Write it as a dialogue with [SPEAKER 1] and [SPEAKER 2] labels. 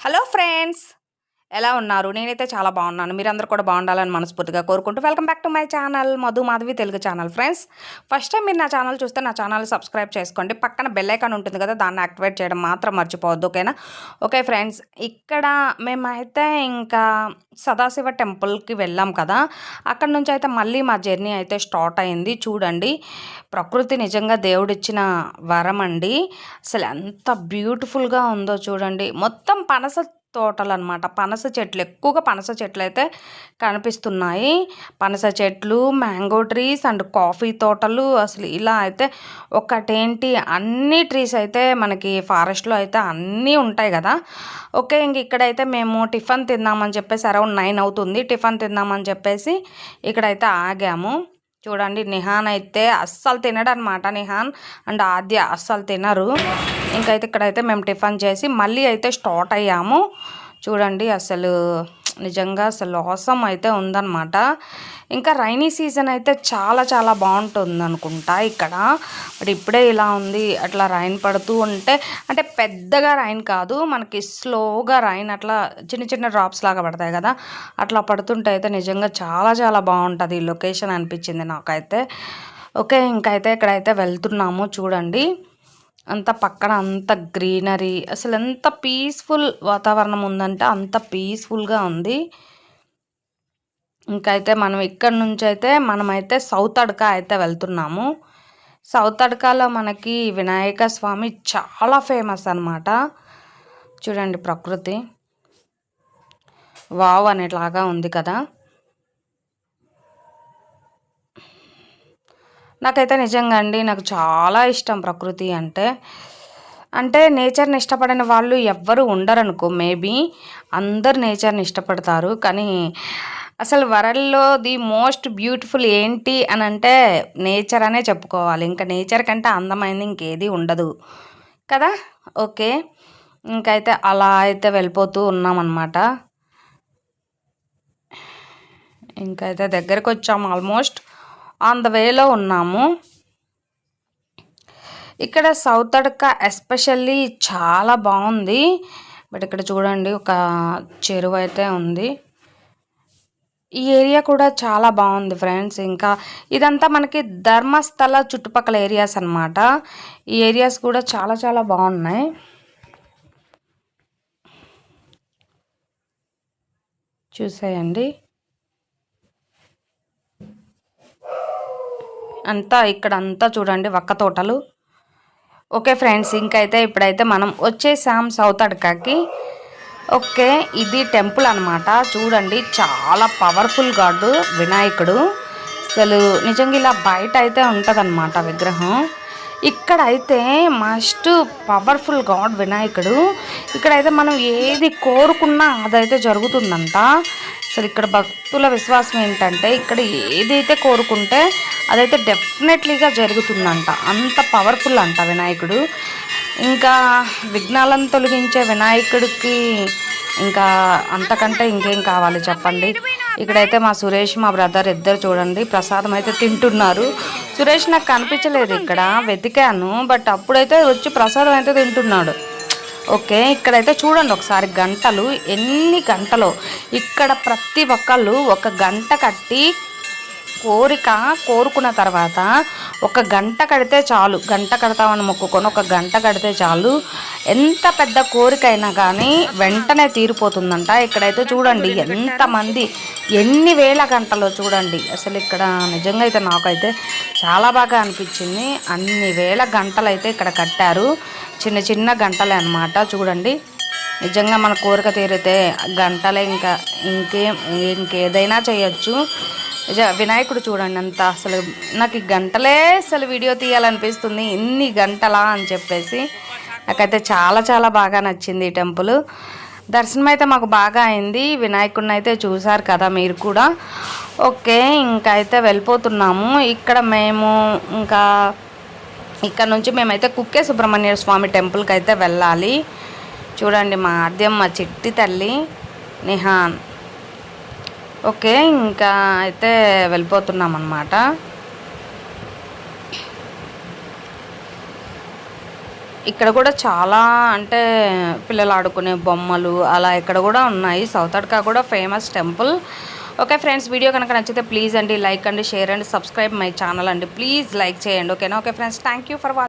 [SPEAKER 1] Hello friends ఎలా ఉన్నారు? నేనైతే చాలా బాగున్నాను. మీరందరూ కూడా బాగుండాలని మనస్ఫూర్తిగా కోరుకుంటూ welcome back to my channel Madhu Madhavi Telugu channel friends. First time మీరు నా ఛానల్ చూస్తే నా ఛానల్ సబ్స్క్రైబ్ చేసుకోండి. పక్కన బెల్ ఐకాన్ ఉంటుంది కదా దాన్ని యాక్టివేట్ చేయడం మాత్రం మర్చిపోవద్దు ఓకేనా? ఓకే ఫ్రెండ్స్ ఇక్కడ మేమైతే ఇంకా సదాశివ టెంపుల్కి వెళ్ళాం కదా. అక్కడ నుంచి అయితే మళ్ళీ మా జర్నీ అయితే స్టార్ట్ అయింది. చూడండి ప్రకృతి నిజంగా దేవుడిచ్చిన వరం అండి. అసలు ఎంత బ్యూటిఫుల్గా ఉందో చూడండి. మొత్తం పనస తోటలు అనమాట పనస చెట్లు ఎక్కువగా పనస చెట్లు అయితే కనిపిస్తున్నాయి. పనస చెట్లు మ్యాంగో ట్రీస్ అండ్ కాఫీ తోటలు అసలు ఇలా అయితే ఒకటేంటి అన్ని ట్రీస్ అయితే మనకి ఫారెస్ట్లో అయితే అన్నీ ఉంటాయి కదా. ఓకే ఇంక ఇక్కడైతే మేము టిఫిన్ తిందామని చెప్పేసి అరౌండ్ నైన్ అవుతుంది. టిఫిన్ తిందామని చెప్పేసి ఇక్కడైతే ఆగాము. చూడండి నిహాన్ అయితే అస్సలు తినడు అనమాట నిహాన్. అండ్ ఆద్య అస్సలు తినరు. ఇంకైతే ఇక్కడైతే మేము టిఫిన్ చేసి మళ్ళీ అయితే స్టార్ట్ అయ్యాము. చూడండి అసలు నిజంగా అసలు అవసరం అయితే ఉందన్నమాట. ఇంకా రైనీ సీజన్ అయితే చాలా చాలా బాగుంటుంది అనుకుంటా ఇక్కడ. బట్ ఇప్పుడే ఇలా ఉంది. అట్లా రైన్ పడుతూ ఉంటే అంటే పెద్దగా రైన్ కాదు. మనకి స్లోగా రైన్ అట్లా చిన్న చిన్న డ్రాప్స్ లాగా పడతాయి కదా. అట్లా పడుతుంటే అయితే నిజంగా చాలా చాలా బాగుంటుంది ఈ లొకేషన్ అనిపించింది నాకైతే. ఓకే ఇంకైతే ఇక్కడైతే వెళ్తున్నాము చూడండి. అంత పక్కన అంత గ్రీనరీ అసలు ఎంత పీస్ఫుల్ వాతావరణం ఉందంటే అంత పీస్ఫుల్గా ఉంది. ఇంకైతే మనం ఇక్కడ నుంచి అయితే మనమైతే సౌత్ అడకా అయితే వెళ్తున్నాము. సౌత్ అడకాలో మనకి వినాయక స్వామి చాలా ఫేమస్ అనమాట చూడండి ప్రకృతి. వావ్ అనేట్లాగా ఉంది కదా. నాకైతే నిజంగా అండి నాకు చాలా ఇష్టం ప్రకృతి అంటే. అంటే నేచర్ని ఇష్టపడని వాళ్ళు ఎవ్వరు ఉండరనుకో మేబీ అందరు నేచర్ని ఇష్టపడతారు. కానీ అసలు వరల్డ్లో ది మోస్ట్ బ్యూటిఫుల్ ఏంటి అని అంటే నేచర్ అనే చెప్పుకోవాలి. ఇంకా నేచర్ కంటే అందమైంది ఇంకేది ఉండదు. కదా? ఓకే. ఇంకైతే అలా అయితే వెళ్ళిపోతూ ఉన్నామన్నమాట. ఇంకైతే దగ్గరకు వచ్చాము ఆల్మోస్ట్. ఆన్ ద వేలో ఉన్నాము. ఇక్కడ సౌత్ అడక ఎస్పెషల్లీ చాలా బాగుంది. బట్ ఇక్కడ చూడండి ఒక చెరువు అయితే ఉంది. ఈ ఏరియా కూడా చాలా బాగుంది ఫ్రెండ్స్. ఇంకా ఇదంతా మనకి ధర్మస్థల చుట్టుపక్కల ఏరియాస్ అనమాట ఈ ఏరియాస్ కూడా చాలా చాలా బాగున్నాయి. చూసేయండి. అంతా ఇక్కడ అంతా చూడండి వక్క తోటలు. ఓకే ఫ్రెండ్స్ ఇంకైతే ఇప్పుడైతే మనం వచ్చేసాం సౌత్ అడకాకి. ఓకే ఇది టెంపుల్ అనమాట చూడండి చాలా పవర్ఫుల్ గాడు వినాయకుడు. అసలు నిజంగా ఇలా బయట అయితే ఉంటుందన్నమాట విగ్రహం. ఇక్కడ అయితే మస్ట్ పవర్ఫుల్ గాడ్ వినాయకుడు. ఇక్కడైతే మనం ఏది కోరుకున్నా అదైతే జరుగుతుందంట. అసలు ఇక్కడ భక్తుల విశ్వాసం ఏంటంటే ఇక్కడ ఏదైతే కోరుకుంటే అదైతే డెఫినెట్లీగా జరుగుతుందంట. అంత పవర్ఫుల్ అంట వినాయకుడు. ఇంకా విఘ్నాలను తొలగించే వినాయకుడికి ఇంకా అంతకంటే ఇంకేం కావాలి చెప్పండి? ఇక్కడైతే మా సురేష్ మా బ్రదర్ ఇద్దరు చూడండి ప్రసాదం అయితే తింటున్నారు. సురేష్ నాకు కనిపించలేదు ఇక్కడ వెతికాను బట్ అప్పుడైతే వచ్చి ప్రసాదం అయితే తింటున్నాడు. ఓకే ఇక్కడైతే చూడండి ఒకసారి గంటలు ఎన్ని గంటలు. ఇక్కడ ప్రతి ఒక్కళ్ళు ఒక గంట కట్టి కోరిక కోరుకున్న తర్వాత ఒక గంట కడితే చాలు. గంట కడతామని మొక్కుకొని ఒక గంట కడితే చాలు. ఎంత పెద్ద కోరిక అయినా కానీ వెంటనే తీరిపోతుందంట. ఇక్కడైతే చూడండి ఎంతమంది ఎన్ని వేల గంటలో చూడండి. అసలు ఇక్కడ నిజంగా అయితే నాకైతే చాలా బాగా అనిపించింది. అన్ని వేల గంటలు అయితే ఇక్కడ కట్టారు. చిన్న చిన్న గంటలే అనమాట చూడండి. నిజంగా మన కోరిక తీరితే గంటలే ఇంకా ఇంకేం ఇంకేదైనా చేయొచ్చు. వినాయకుడు చూడండి అంత అసలు నాకు గంటలే అసలు వీడియో తీయాలనిపిస్తుంది. ఇన్ని గంటలా అని చెప్పేసి నాకైతే చాలా చాలా బాగా నచ్చింది ఈ టెంపుల్. దర్శనం అయితే మాకు బాగా అయింది. వినాయకుడిని అయితే చూశారు కదా మీరు కూడా. ఓకే ఇంకా అయితే వెళ్ళిపోతున్నాము. ఇక్కడ మేము ఇంకా ఇక్కడ నుంచి మేమైతే కుక్కే సుబ్రహ్మణ్య స్వామి టెంపుల్కి అయితే వెళ్ళాలి. చూడండి మా ఆద్యం మా చిట్టి తల్లి నిహాన్. ఓకే ఇంకా అయితే వెళ్ళిపోతున్నాం అన్నమాట ఇక్కడ కూడా చాలా అంటే పిల్లలు ఆడుకునే బొమ్మలు అలా ఇక్కడ కూడా ఉన్నాయి. సౌత్ అడ్కా కూడా famous temple okay friends video కనుక నచ్చితే ప్లీజ్ అండి లైక్ అండి షేర్ అండి సబ్స్క్రైబ్ మై ఛానల్ అండి. ప్లీజ్ లైక్ చేయండి ఓకేనా okay friends thank you for watching